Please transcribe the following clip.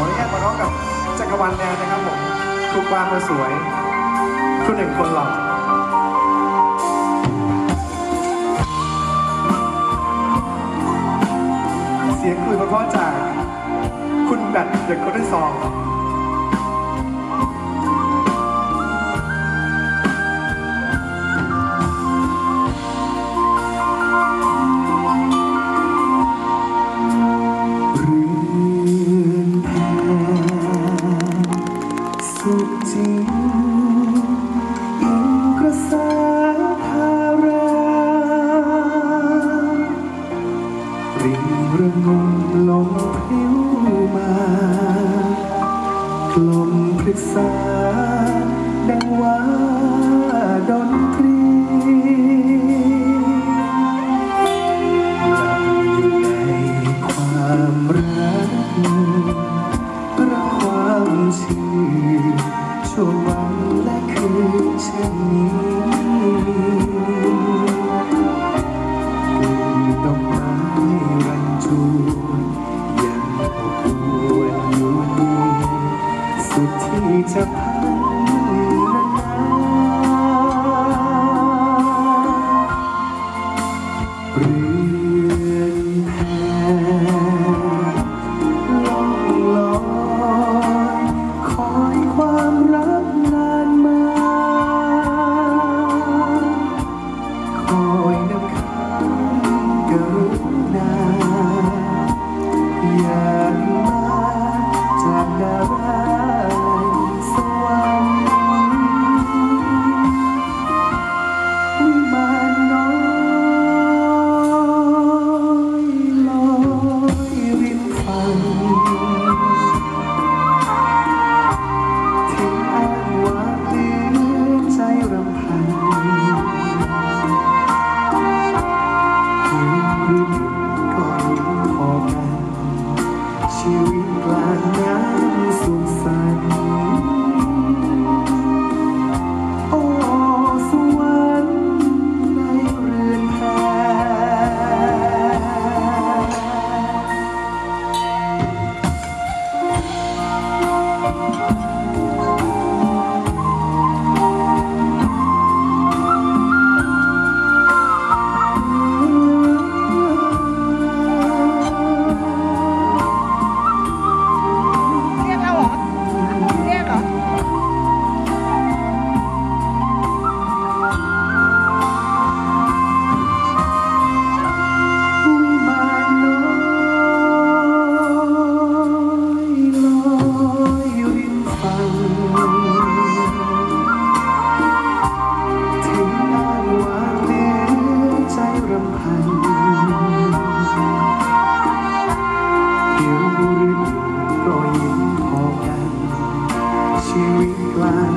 ออนุญาตมาร้องกับจักรวาลแนนนะครับผมครูกวางคนสวยครูหนึ่งคนหล่อเสียงคุยเพราะๆจากคุณแบทเดอะโคเดนซอง ริงระงมลมพิ้วมากลมพฤกษาดังว่าดนตรีหลับอยู่ในความรักรักความชื่นช่วงวันและคืนเช่นนี้ สุดที่จะพันนานๆเรือนแพล่องลอยคอยความรักนานมาคอย ชีวิตกลางน้ำสุขสัน fly.